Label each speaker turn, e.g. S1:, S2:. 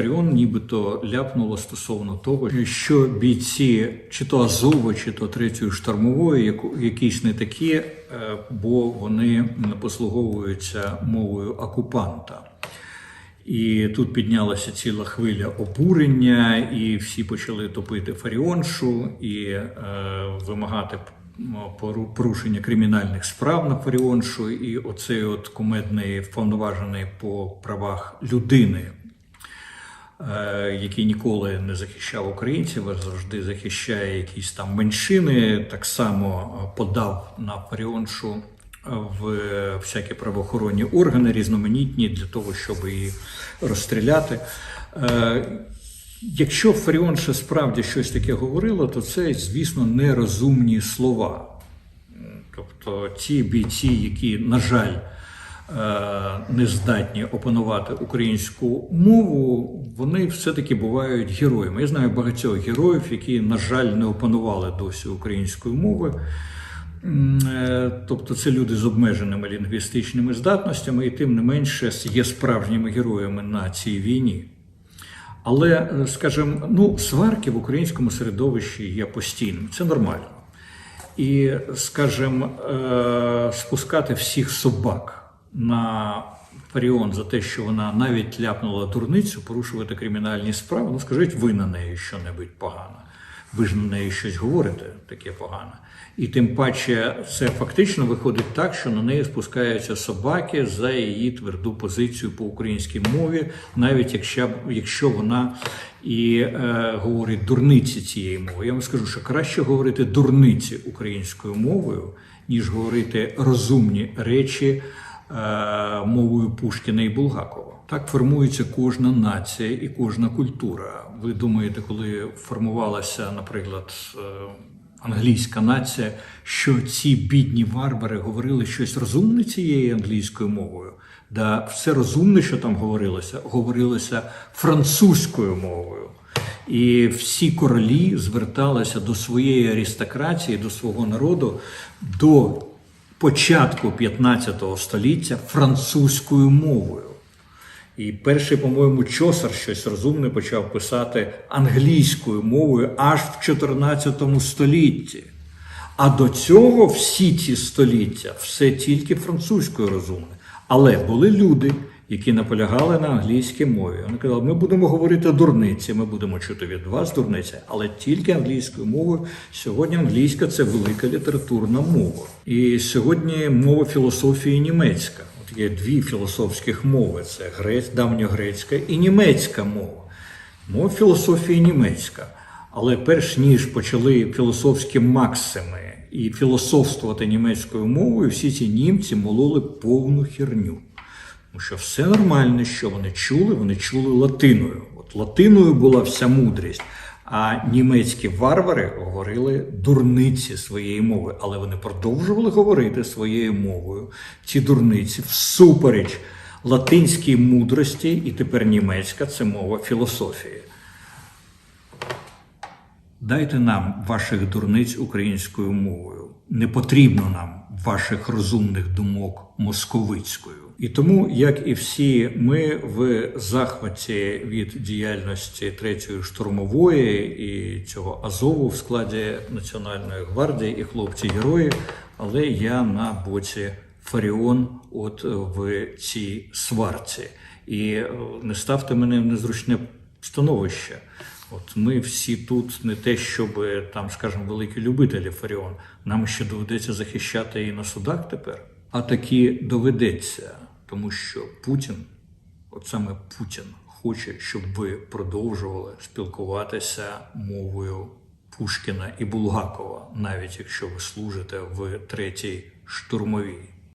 S1: Фаріон нібито ляпнуло стосовно того, що бійці чи то Азову, чи то третьої штурмової, якісь не такі, е, бо вони послуговуються мовою окупанта. І тут піднялася ціла хвиля обурення, і всі почали топити Фаріоншу і е, вимагати порушення кримінальних справ на Фаріоншу. І оцей от кумедний вповноважений по правах людини, який ніколи не захищав українців, а завжди захищає якісь там меншини, так само е, подав на Фаріоншу в всякі правоохоронні органи різноманітні для того, щоб її розстріляти. Е, Якщо Фаріонша справді щось таке говорила, то це, звісно, нерозумні слова. Тобто ті бійці, які, на жаль, е, не здатні опанувати українську мову, вони все-таки бувають героями. Я знаю багатьох героїв, які, на жаль, не опанували досі української мови. Е, Тобто це люди з обмеженими лінгвістичними здатностями, і тим не менше є справжніми героями на цій війні. Але, е, скажімо, ну, сварки в українському середовищі є постійними, це нормально. І, скажімо, е, спускати всіх собак на Фаріон за те, що вона навіть ляпнула дурницю, порушувати кримінальні справи, ну скажіть ви на неї що-небудь погане. Ви ж на неї щось говорите таке погане. І тим паче це фактично виходить так, що на неї спускаються собаки за її тверду позицію по українській мові, навіть якщо, якщо вона і е, говорить дурниці цієї мови. Я вам скажу, що краще говорити дурниці українською мовою, ніж говорити розумні речі мовою Пушкіна і Булгакова. Так формується кожна нація і кожна культура. Ви думаєте, коли формувалася, наприклад, е, англійська нація, що ці бідні варвари говорили щось розумне цією англійською мовою? Да, все розумне, що там говорилося, говорилося французькою мовою. І всі королі зверталися до своєї аристократії, до свого народу до початку 15 століття французькою мовою. І перший, по-моєму, чосар щось розумне почав писати англійською мовою аж в 14 столітті. А до цього всі ці століття все тільки французькою розумне. Але були люди, які наполягали на англійській мові. Вони казали, ми будемо говорити дурниці, ми будемо чути від вас дурниці, але тільки англійською мовою. Сьогодні англійська це велика літературна мова. І сьогодні мова філософії німецька. От є дві філософських мови: це грець, давньогрецька і німецька мова. Мова філософії німецька. Але перш ніж почали філософські максими і філософствувати німецькою мовою, всі ці німці мололи повну херню. Тому що все нормальне, що вони чули, вони чули латиною. От латиною була вся мудрість. А німецькі варвари говорили дурниці своєї мови, але вони продовжували говорити своєю мовою ці дурниці всупереч латинській мудрості, і тепер німецька це мова філософії. Дайте нам ваших дурниць українською мовою. Не потрібно нам ваших розумних думок московицькою. І тому, як і всі, ми в захваті від діяльності третьої штурмової і цього Азову в складі Національної гвардії і хлопці герої, але я на боці Фаріон, от в цій сварці. І е, не ставте мене в незручне становище. От ми всі тут не те, щоб там, скажімо, великі любителі Фаріон. Нам ще доведеться захищати і на судах тепер. А таки доведеться, тому що Путін, от саме Путін, хоче, щоб ви продовжували спілкуватися мовою Пушкіна і Булгакова, навіть якщо ви служите в третій штурмовій.